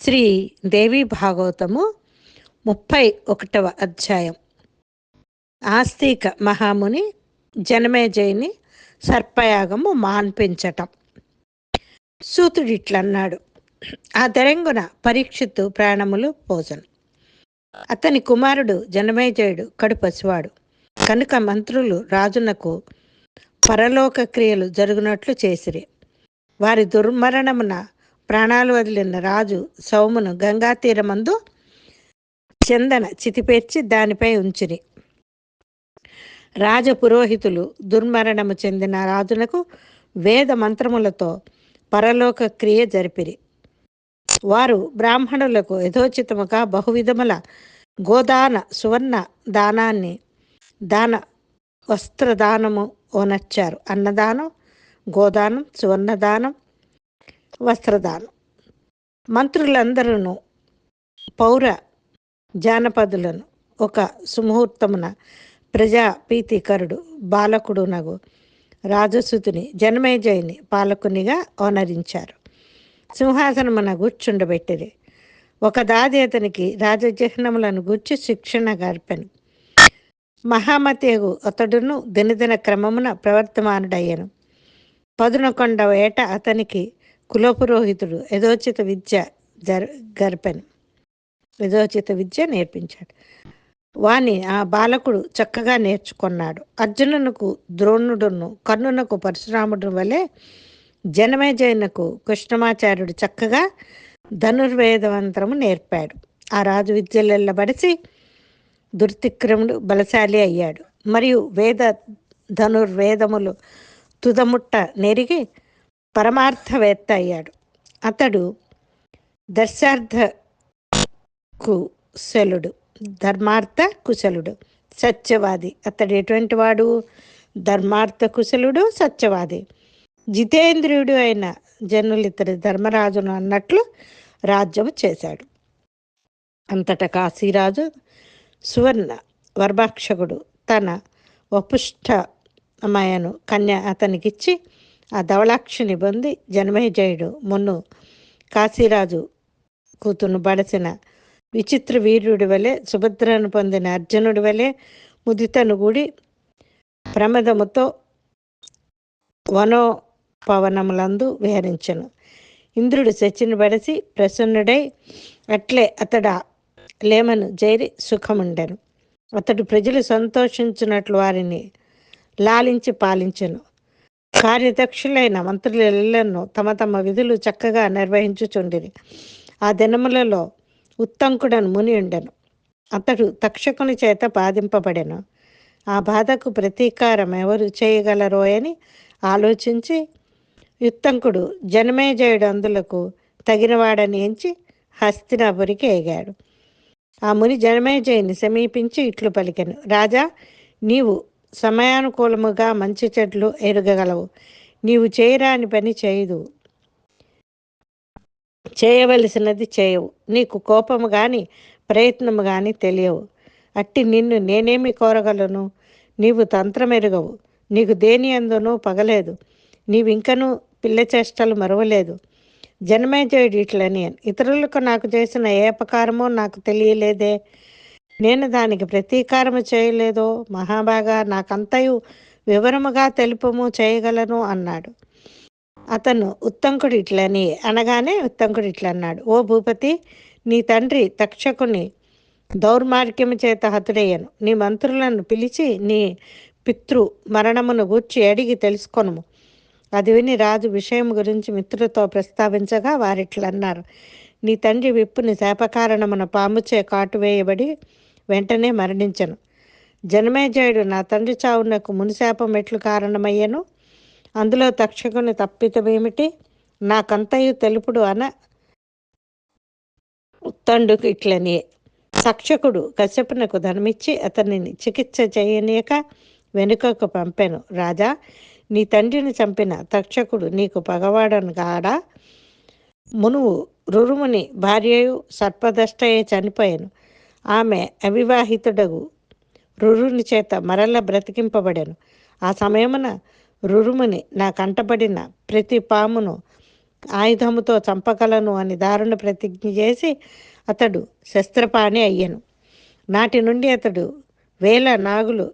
శ్రీ దేవి భాగవతము ముప్పై ఒకటవ అధ్యాయం. ఆస్తిక మహాముని జనమేజయుని సర్పయాగము మాన్పించటం. సూతుడు ఇట్లన్నాడు ఆ తెరంగున పరీక్షిత్తు ప్రాణములు పోసను అతని కుమారుడు జనమేజయుడు కడుపసివాడు కనుక మంత్రులు రాజునకు పరలోక క్రియలు జరుగునట్లు చేసిరి. వారి దుర్మరణమున ప్రాణాలు వదిలిన రాజు సౌమును గంగా తీరమందు చందన చితిపేర్చి దానిపై ఉంచిరి. రాజ పురోహితులు దుర్మరణము చెందిన రాజునకు వేద మంత్రములతో పరలోక క్రియ జరిపిరి. వారు బ్రాహ్మణులకు యథోచితముగా బహువిధముల గోదాన సువర్ణ దానాన్ని దాన వస్త్రదానము ఓనర్చారు అన్నదానం గోదానం సువర్ణదానం వస్త్రదానం. మంత్రులందరూ పౌర జానపదులను ఒక సుముహూర్తమున ప్రజాప్రీతికరుడు బాలకుడు నగు రాజసుతుని జనమేజయుని పాలకునిగా ఓనరించారు సింహాసనమున కూర్చుండబెట్టిరి ఒక దాది అతనికి రాజచిహ్నములను గుర్చి శిక్షణ గడిపెను మహామతేగు అతడును దినదిన క్రమమున ప్రవర్తమానుడయ్యను. పదునకొండవ ఏట అతనికి కులపురోహితుడు యథోచిత విద్య జర గర్పెను యథోచిత విద్య నేర్పించాడు. వాని ఆ బాలకుడు చక్కగా నేర్చుకున్నాడు. అర్జునునకు ద్రోణుడును కర్ణునకు పరశురాముడు వలె జనమేజయునకు కృష్ణమాచార్యుడు చక్కగా ధనుర్వేదవంతరము నేర్పాడు. ఆ రాజు విద్యలెల్లబడిసి దుర్తిక్రముడు బలశాలి అయ్యాడు. మరియు వేద ధనుర్వేదములు తుదముట్ట నెరిగి పరమార్థవేత్త అయ్యాడు అతడు దర్శార్థ కుశలుడు ధర్మార్థ కుశలుడు సత్యవాది. అతడు ఎటువంటి వాడు? ధర్మార్థ కుశలుడు సత్యవాది. జితేంద్రియుడు అయిన జనులు ధర్మరాజును అన్నట్లు రాజ్యము చేశాడు. అంతటా కాశీరాజు సువర్ణ వర్భాక్షకుడు తన వపుష్టమయను కన్య అతనికిచ్చి ఆ ధవళాక్షిని పొంది జనమేజయుడు మొన్ను కాశీరాజు కూతురును బడసిన విచిత్ర వీరుడి వలె సుభద్రను పొందిన అర్జునుడి వలె ముదితను కూడి ప్రమదముతో వనోపవనములందు విహరించను. ఇంద్రుడు శచిని బడసి ప్రసన్నుడై అట్లే అతడ లేమను జైరి సుఖముండెను. అతడు ప్రజలు సంతోషించినట్లు వారిని లాలించి పాలించెను. కార్యదక్షులైన మంత్రులెల్లను తమ తమ విధులు చక్కగా నిర్వహించుచుండిరి. ఆ దినములలో ఉత్తంకుడను ముని ఉండెను అతడు తక్షకుని చేత బాధింపబడెను. ఆ బాధకు ప్రతీకారం ఎవరు చేయగలరో అని ఆలోచించి యుత్తంకుడు జనమేజయుడు అందులకు తగినవాడని ఎంచి హస్తినాపురికి ఎగాడు ఆ ముని జనమేజయుని సమీపించి ఇట్లు పలికెను. రాజా నీవు సమయానుకూలముగా మంచి చెట్లు ఎరగగలవు. నీవు చేయరాని పని చేయదు. చేయవలసినది చేయవు. నీకు కోపము కానీ ప్రయత్నము కానీ తెలియవు. అట్టి నిన్ను నేనేమి కోరగలను? నీవు తంత్రమెరుగవు. నీకు దేని అందునూ పగలేదు. నీవింకనూ పిల్ల చేష్టలు మరవలేదు. జన్మేజయుడు ఇట్లని ఇతరులకు నాకు చేసిన ఏ అపకారమో నాకు తెలియలేదే. నేను దానికి ప్రతీకారము చేయలేదో మహాబాగా నాకంతయు వివరముగా తెలుపము చేయగలను అన్నాడు. అతను ఉత్తంకుడు ఇట్లని అనగానే ఉత్తంకుడు ఇట్లా అన్నాడు ఓ భూపతి నీ తండ్రి తక్షకుని దౌర్మార్గ్యము చేత హతుడయ్యను. నీ మంత్రులను పిలిచి నీ పితృ మరణమును గూర్చి అడిగి తెలుసుకొనుము. అది విని రాజు విషయం గురించి మిత్రులతో ప్రస్తావించగా వారిట్లన్నారు. నీ తండ్రి విప్పుని శాపకారణమున పాముచే కాటు వేయబడి వెంటనే మరణించను. జనమేజయుడు నా తండ్రి చావునకు మునిశాపం ఎట్లు కారణమయ్యను? అందులో తక్షకుని తప్పితమేమిటి? నాకంతయు తెలుపుడు అన ఉత్తండుకు ఇట్లనే. తక్షకుడు కశ్యపునకు ధనమిచ్చి అతనిని చికిత్స చేయనీయక వెనుకకు పంపెను. రాజా నీ తండ్రిని చంపిన తక్షకుడు నీకు పగవాడను కాడా మునువు రురుముని భార్యయు సర్పదష్టయే చనిపోయాను. ఆమె అవివాహితుడగు రురుని చేత మరల బ్రతికింపబడెను. ఆ సమయమున రురుముని నా కంటపడిన ప్రతి పామును ఆయుధముతో చంపగలను అని దారుణ ప్రతిజ్ఞ చేసి అతడు శస్త్రపాణి అయ్యను. నాటి నుండి అతడు వేల నాగులు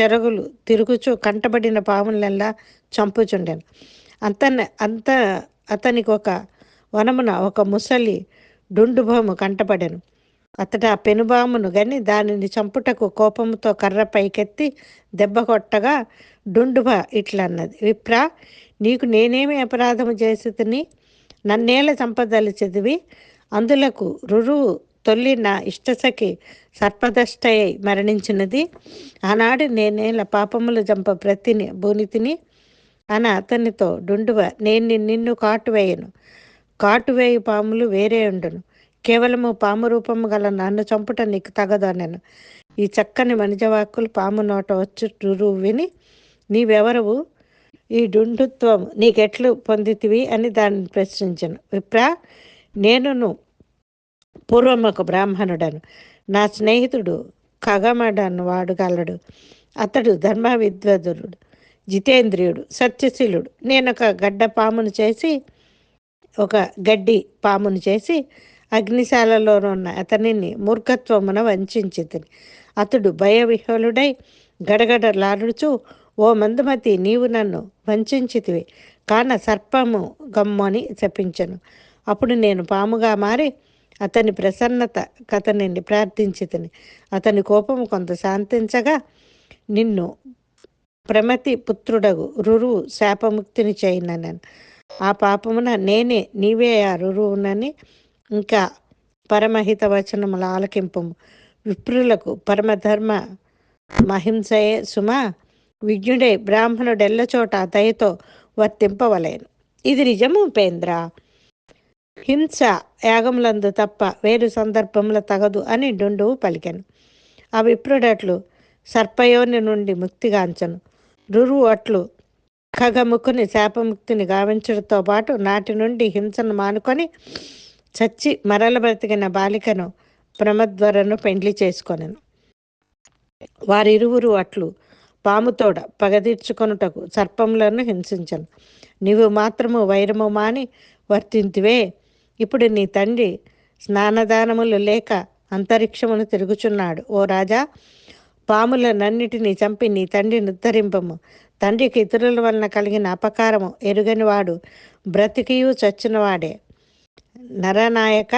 చెరగులు తిరుగుచు కంటబడిన పాములల్లా చంపుచుండెను. అంత అంత అతనికి ఒక వనమున ఒక ముసలి డుండుభోము కంటపడెను. అతడు ఆ పెనుబామును గని దానిని చంపుటకు కోపంతో కర్ర పైకెత్తి దెబ్బ కొట్టగా డుండుభ ఇట్లన్నది. విప్రా నీకు నేనేమి అపరాధము చేసి తిని నన్నేళ్ళ చంపదలిచెదివి అందులకు రురువు తొల్లి నా ఇష్టసఖి సర్పదష్టయ్యి మరణించినది. ఆనాడు నేనేల పాపములు చంప ప్రతిని భూనితిని అని అతనితో డుండువ నేను నిన్ను కాటువేయను. కాటువేయు పాములు వేరే ఉండును. కేవలము పాము రూపము గల నన్ను చంపుట నీకు తగదు నేను. ఈ చక్కని మనిజవాక్కులు పాము నోట వచ్చు రురువు విని నీవెవరవు? ఈ డుండుత్వం నీకెట్లు పొందితివి? అని దాన్ని ప్రశ్నించను. విప్రా నేనును పూర్వం ఒక బ్రాహ్మణుడను. నా స్నేహితుడు ఖగమడను వాడుగలడు అతడు ధర్మ విద్వదుడు జితేంద్రియుడు సత్యశీలుడు. నేను ఒక గడ్డ పామును చేసి ఒక గడ్డి పామును చేసి అగ్నిశాలలోనున్న అతనిని మూర్ఖత్వమున వంచించితిని. అతడు భయవిహ్వలుడై గడగడలాడుచు ఓ మందుమతి నీవు నన్ను వంచితివి కాన సర్పము గమ్మని చెప్పించను అప్పుడు నేను పాముగా మారి అతని ప్రసన్నత కథనిని ప్రార్థించి అతని కోపము కొంత శాంతించగా నిన్ను ప్రమతి పుత్రుడగు రురువు శాపముక్తిని చేయనను ఆ పాపమున నేనే నీవే ఆ రురువునని ఇంకా పరమహిత వచనముల ఆలకింపు విప్రులకు పరమధర్మ మహింసయే సుమ. విజ్ఞుడే బ్రాహ్మణుడెల్ల చోట దయతో వర్తింపవలేను. ఇది నిజము ఉపేంద్ర. హింస యాగములందు తప్ప వేరు సందర్భముల తగదు అని డుండువు పలికెను. ఆ విప్రుడట్లు సర్పయోని నుండి ముక్తిగాంచను రురువు అట్లు ఖగముఖుని శాపముక్తిని గావించడంతో పాటు నాటి నుండి హింసను మానుకొని చచ్చి మరల బ్రతికిన బాలికను ప్రమద్వరను పెండ్లి చేసుకొనెను. వారిరువురు అట్లు పాముతోడ పగదీర్చుకొనుటకు సర్పములను హింసించను. నీవు మాత్రము వైరము మాని వర్తింతివే. ఇప్పుడు నీ తండ్రి స్నానదానములు లేక అంతరిక్షమును తిరుగుచున్నాడు. ఓ రాజా పాములనన్నిటినీ చంపి నీ తండ్రిని ఉద్ధరింపము తండ్రికి ఇతరుల వలన కలిగిన అపకారము ఎరుగనివాడు బ్రతికియు చచ్చినవాడే. నరనాయక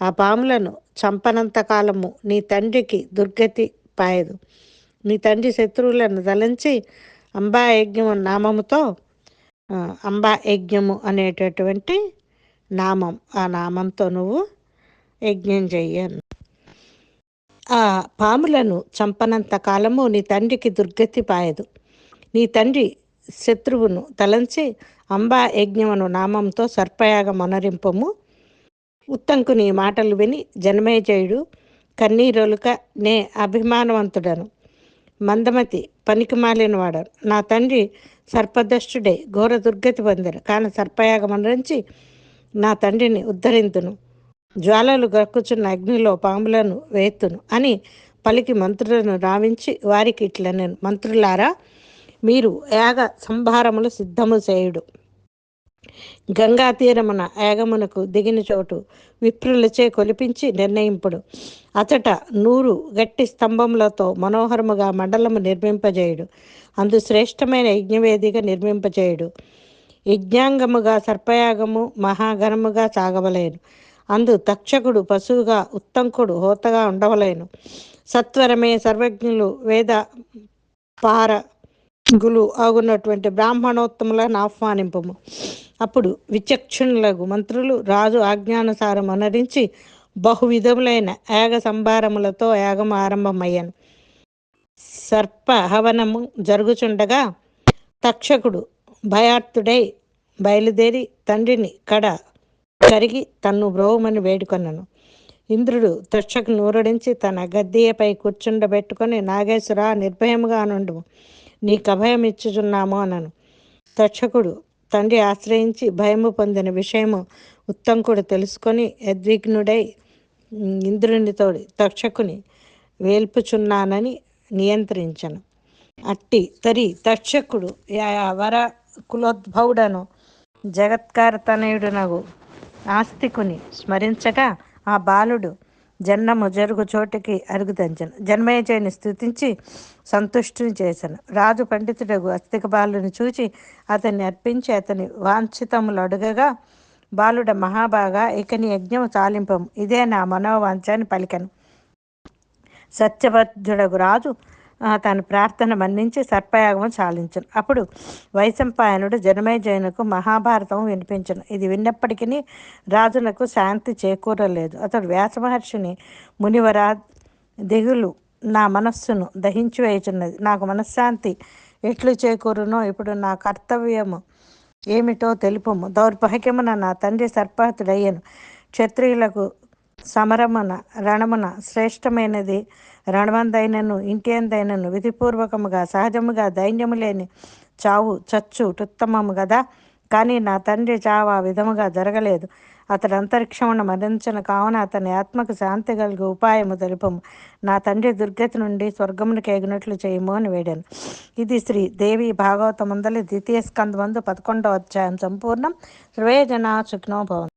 ఆ పాములను చంపనంత కాలము నీ తండ్రికి దుర్గతి పాయదు. నీ తండ్రి శత్రువులను తలంచి అంబా యజ్ఞము నామముతో అంబా యజ్ఞము అనేటటువంటి నామం ఆ నామంతో నువ్వు యజ్ఞం చెయ్యను ఆ పాములను చంపనంత కాలము నీ తండ్రికి దుర్గతి పాయదు. నీ తండ్రి శత్రువును తలంచి అంబా యజ్ఞమును నామంతో సర్పయాగం మనరింపము. ఉత్తంకుని మాటలు విని జనమేజయుడు కన్నీరొలుక నే అభిమానవంతుడను. మందమతి పనికి మాలినవాడను నా తండ్రి సర్పదష్టుడే ఘోర దుర్గతి పొందను. కాని సర్పయాగ మనరించి నా తండ్రిని ఉద్ధరింతును. జ్వాలలు గక్కుచున్న అగ్నిలో పాములను వేత్తును అని పలికి మంత్రులను రావించి వారికి ఇట్లా నేను మంత్రులారా మీరు యాగ సంభారములు సిద్ధము చేయుడు. గంగా తీరమున యాగమునకు దిగిన చోటు విప్రులచే కొలిపించి నిర్ణయింపుడు. అచట నూరు గట్టి స్తంభములతో మనోహరముగా మండలము నిర్మింపజేయుడు. అందు శ్రేష్టమైన యజ్ఞవేదిగా నిర్మింపజేయుడు. యజ్ఞాంగముగా సర్పయాగము మహాగణముగా సాగవలేను. అందు తక్షకుడు పశువుగా ఉత్తంకుడు హోతగా ఉండవలేను. సత్వరమే సర్వజ్ఞులు వేద పార గులు ఆగున్నటువంటి బ్రాహ్మణోత్తములను ఆహ్వానింపము. అప్పుడు విచక్షణులకు మంత్రులు రాజు ఆజ్ఞానుసారం అనరించి బహువిధములైన యాగ సంభారములతో యాగం ఆరంభమయ్యాను. సర్ప హవనము జరుగుచుండగా తక్షకుడు భయార్థుడై బయలుదేరి తండ్రిని కడ కరిగి తన్ను బ్రోవమని వేడుకొనను. ఇంద్రుడు తక్షకు నూరడించి తన గద్దీయపై కూర్చుండబెట్టుకొని నాగేశ్వర నిర్భయముగా నుండు నీకు అభయం ఇచ్చుచున్నాము అనను. తక్షకుడు తండ్రి ఆశ్రయించి భయము పొందిన విషయము ఉత్తంకుడు తెలుసుకొని యద్విఘ్నుడై ఇంద్రునితోడి తక్షకుని వేల్పుచున్నానని నియంత్రించను. అట్టి తరి తక్షకుడు వర కులోద్భవుడను జగత్కారతనయుడునగు ఆస్తికుని స్మరించగా ఆ బాలుడు జన్మము జరుగు చోటికి అరుగుదంచను జన్మయజయుని స్థుతించి సంతుష్టిని చేశాను రాజు పండితుడగు అస్తిక బాలుని చూచి అతన్ని అర్పించి అతని వాంఛితములు అడుగగా బాలుడ మహాబాగా ఇక నీ యజ్ఞము చాలింపము. ఇదే నా మనోవాంఛాన్ని పలికను. సత్యబద్ధుడగు రాజు తన ప్రార్థన మన్నించి సర్పయాగము చాలించను. అప్పుడు వైశంపాయనుడు జనమేజయునకు మహాభారతం వినిపించను. ఇది విన్నప్పటికీ రాజునకు శాంతి చేకూరలేదు. అతడు వ్యాస మహర్షిని మునివరా దిగులు నా మనస్సును దహించి వేయుచున్నది. నాకు మనశ్శాంతి ఎట్లు చేకూరునో ఇప్పుడు నా కర్తవ్యము ఏమిటో తెలుపము. దౌర్భాగ్యమున నా తండ్రి సర్పహతుడయ్యను. క్షత్రియులకు సమరమున రణమున శ్రేష్టమైనది రణమందైనను ఇంటి అందైనను విధిపూర్వకముగా సహజముగా దైన్యము లేని చావు చచ్చు ఉత్తమము కదా కానీ నా తండ్రి చావు ఆ విధముగా జరగలేదు. అతడు అంతరిక్షమును మరించిన కావున అతని ఆత్మకు శాంతి కలిగి ఉపాయము తెలుపము. నా తండ్రి దుర్గతి నుండి స్వర్గమునికి ఎగినట్లు చేయము అని వేడాను. ఇది శ్రీ దేవి భాగవతమందలి ద్వితీయ స్కందమందు పదకొండవ అధ్యాయం సంపూర్ణం. సర్వే జనా సుఖినో